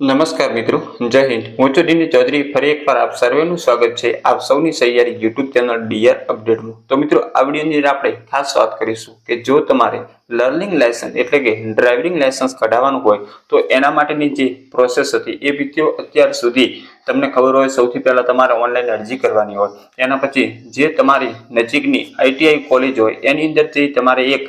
નમસ્કાર મિત્રો, જય હિન્દ. હું છું ડીની ચૌધરી. ફરી એકવાર આપ સર્વેનું સ્વાગત છે આપ સૌની સહિયારી યુટ્યુબ ચેનલ ડીઆર અપડેટમાં. તો મિત્રો, આ વિડીયોની અંદર આપણે ખાસ વાત કરીશું કે જો તમારે લર્નિંગ લાયસન્સ એટલે કે ડ્રાઇવિંગ લાયસન્સ કઢાવવાનું હોય, તો એના માટેની જે પ્રોસેસ હતી એ વીડિયો અત્યાર સુધી તમને ખબર હોય, સૌથી પહેલાં તમારે ઓનલાઈન અરજી કરવાની હોય. એના પછી જે તમારી નજીકની આઈટીઆઈ કોલેજ હોય, એની અંદરથી તમારે એક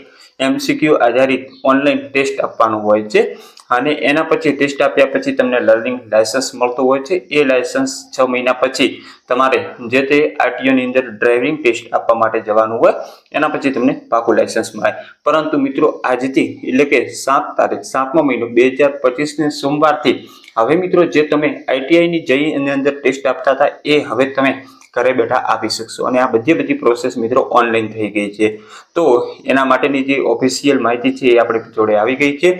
એમસીક્યુ આધારિત ઓનલાઈન ટેસ્ટ આપવાનું હોય છે. અને એના પછી ટેસ્ટ આપ્યા પછી તમને લર્નિંગ લાયસન્સ મળતું હોય છે. એ લાયસન્સ છ મહિના પછી તમારે જે તે આરટીઓની અંદર ડ્રાઇવિંગ ટેસ્ટ આપવા માટે જવાનું હોય, એના પછી તમને પાકું લાયસન્સ મળે. પરંતુ મિત્રો, આજથી એટલે કે સાત તારીખ, સાતમો મહિનો બે હજાર પચીસને સોમવારથી હવે મિત્રો જે તમે આઈટીઆઈની જઈ અંદર ટેસ્ટ આપતા હતા, એ હવે તમે ઘરે બેઠા આપી શકશો. અને આ બધી બધી પ્રોસેસ મિત્રો ઓનલાઈન થઈ ગઈ છે. તો એના માટેની જે ઓફિશિયલ માહિતી છે એ આપણી જોડે આવી ગઈ છે.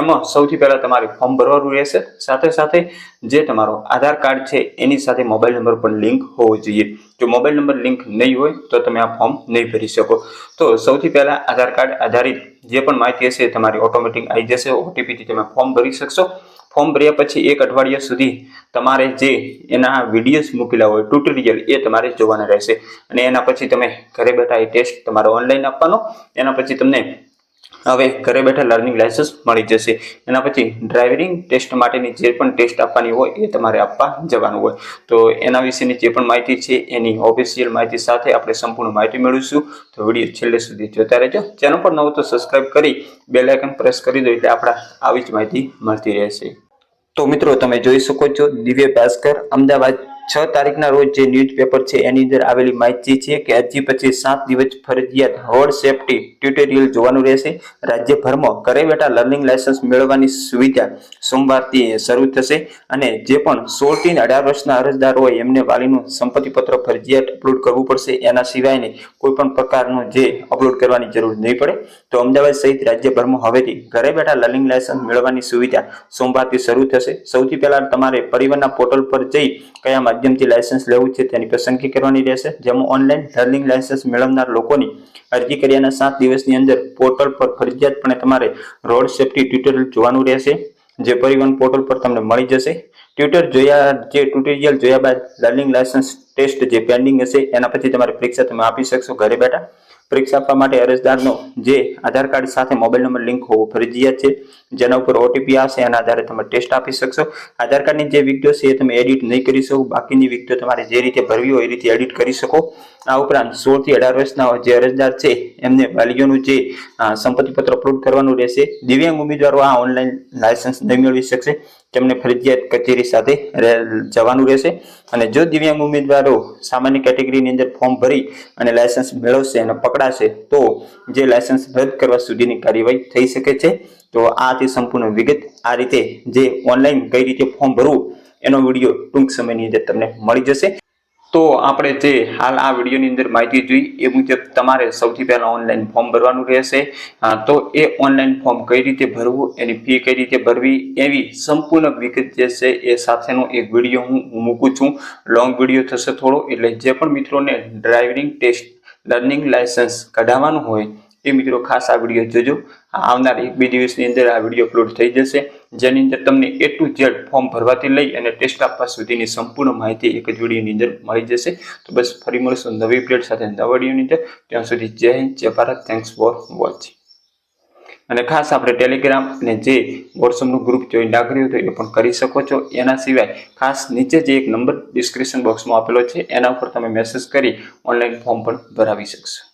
એમાં સૌથી પહેલાં તમારે ફોર્મ ભરવાનું રહેશે. સાથે સાથે જે તમારો આધાર કાર્ડ છે, એની સાથે મોબાઈલ નંબર પણ લિંક હોવો જોઈએ. જો મોબાઈલ નંબર લિંક નહીં હોય, તો તમે આ ફોર્મ નહીં ભરી શકો. તો સૌથી પહેલાં આધાર કાર્ડ આધારિત જે પણ માહિતી હશે, તમારી ઓટોમેટિક આવી જશે. ઓટીપીથી તમે ફોર્મ ભરી શકશો. ફોર્મ ભર્યા પછી એક અઠવાડિયા સુધી તમારે જે એના વિડીયોઝ મૂકેલા હોય ટ્યુટોરિયલ એ તમારે જોવાના રહેશે. અને એના પછી તમે ઘરે બેઠા એ ટેસ્ટ તમારે ઓનલાઈન આપવાનો. એના પછી તમને હવે ઘરે બેઠા લર્નિંગ લાયસન્સ મળી જશે. એના પછી ડ્રાઇવિંગ ટેસ્ટ માટેની જે પણ ટેસ્ટ આપવાની હોય એ તમારે આપવા જવાનું હોય. તો એના વિશેની જે પણ માહિતી છે એની ઓફિશિયલ માહિતી સાથે આપણે સંપૂર્ણ માહિતી મેળવીશું. તો વીડિયો છેલ્લે સુધી જોતા રહેજો. ચેનલ પર નવો તો સબસ્ક્રાઇબ કરી બેલ આઇકન પ્રેસ કરી દો એટલે આપણા આવી જ માહિતી મળતી રહેશે. તો મિત્રો તમે જોઈ શકો છો દિવ્ય ભાસ્કર અમદાવાદ છ તારીખના રોજ જે ન્યૂઝપેપર છે, એની અંદર આવેલી માહિતી છે કે હજી પછી સાત દિવસ ફરજિયાત હોર્ડ સેફટી ટ્યુટોરિયલ જોવાનું રહેશે. રાજ્યભરમાં ઘરે બેઠા લર્નિંગ લાયસન્સ મેળવવાની સુવિધા સોમવારથી શરૂ થશે અને જે પણ સોળથી અઢાર વર્ષના અરજદાર હોય, એમને વાલીનું સંપત્તિપત્ર ફરજિયાત અપલોડ કરવું પડશે. એના સિવાયને કોઈ પણ પ્રકારનું જે અપલોડ કરવાની જરૂર નહીં પડે. તો અમદાવાદ સહિત રાજ્યભરમાં હવેથી ઘરે બેઠા લર્નિંગ લાયસન્સ મેળવવાની સુવિધા સોમવારથી શરૂ થશે. સૌથી પહેલા તમારે પરિવારના પોર્ટલ પર જઈ કયા માધ્યમથી લાયસન્સ લેવું છે તેની પસંદગી કરવાની રહેશે. જેમાં ઓનલાઈન લર્નિંગ લાયસન્સ મેળવનાર લોકોની અરજી કર્યાના સાત દિવસની અંદર પોર્ટલ પર ફરજિયાતપણે તમારે રોડ સેફટી ટ્યુટોરિયલ જોવાનું રહેશે. જે પરિવહન પોર્ટલ પર તમને મળી જશે. ટ્યુટર જોયા, જે ટ્યુટોરિયલ જોયા બાદ લર્નિંગ લાયસન્સ ટેસ્ટ જે પેન્ડિંગ હશે, એના પછી તમારી પરીક્ષા તમે આપી શકશો ઘરે બેઠા. પરીક્ષા આપવા માટે અરજદારનો જે આધાર કાર્ડ સાથે મોબાઈલ નંબર લિંક હોવો ફરજિયાત છે, જેના ઉપર ઓટીપી આવશે, એના આધારે તમે ટેસ્ટ આપી શકશો. આધાર કાર્ડની જે વિગતો છે એ તમે એડિટ નહીં કરી શકો, બાકીની વિગતો તમારે જે રીતે ભરવી હોય એ રીતે એડિટ કરી શકો. આ ઉપરાંત સોળથી અઢાર વર્ષના જે અરજદાર છે એમને વાલીઓનું જે સંપત્તિ પત્ર અપલોડ કરવાનું રહેશે. દિવ્યાંગ ઉમેદવારો આ ઓનલાઈન લાયસન્સ નહીં મેળવી શકશે. તેમને ફરજિયાત કચેરી સાથે જવાનું રહેશે. અને જો દિવ્યાંગ ઉમેદવારો સામાન્ય કેટેગરીની અંદર ફોર્મ ભરી અને લાયસન્સ મેળવશે અને પકડાશે, તો જે લાયસન્સ રદ કરવા સુધીની કાર્યવાહી થઈ શકે છે. તો આ તે સંપૂર્ણ વિગત આ રીતે જે ઓનલાઈન કઈ રીતે ફોર્મ ભરવું, એનો વીડિયો ટૂંક સમયની અંદર તમને મળી જશે. તો આપણે જે હાલ આ વિડીયોની અંદર માહિતી જોઈ, એ મુજબ તમારે સૌથી પહેલાં ઓનલાઈન ફોર્મ ભરવાનું રહેશે. તો એ ઓનલાઈન ફોર્મ કઈ રીતે ભરવું, એની ફી કઈ રીતે ભરવી, એવી સંપૂર્ણ વિગત જે છે એ સાથેનો એક વીડિયો હું મૂકું છું. લોંગ વીડિયો થશે થોડો, એટલે જે પણ મિત્રોને ડ્રાઇવિંગ ટેસ્ટ લર્નિંગ લાયસન્સ કઢાવવાનું હોય, એ મિત્રો ખાસ આ વીડિયો જોજો. આવનાર એક બે દિવસની અંદર આ વીડિયો અપલોડ થઈ જશે. જેની અંદર તમને એ ટુ ઝેડ ફોર્મ ભરવાથી લઈ અને ટેસ્ટ આપવા સુધીની સંપૂર્ણ માહિતી એક જ વિડીયોની અંદર મળી જશે. તો બસ ફરી મળશું નવી અપડેટ સાથે નવા વિડીયોની અંદર. ત્યાં સુધી જય હિન્દ, જય ભારત. થેન્ક્સ ફોર વોચિંગ અને ખાસ આપણે ટેલિગ્રામ અને જે વોટ્સઅપનું ગ્રુપ જોઈન ના કર્યું હતું એ પણ કરી શકો છો. એના સિવાય ખાસ નીચે જે એક નંબર ડિસ્ક્રિપ્શન બોક્સમાં આપેલો છે, એના ઉપર તમે મેસેજ કરી ઓનલાઈન ફોર્મ પણ ભરાવી શકશો.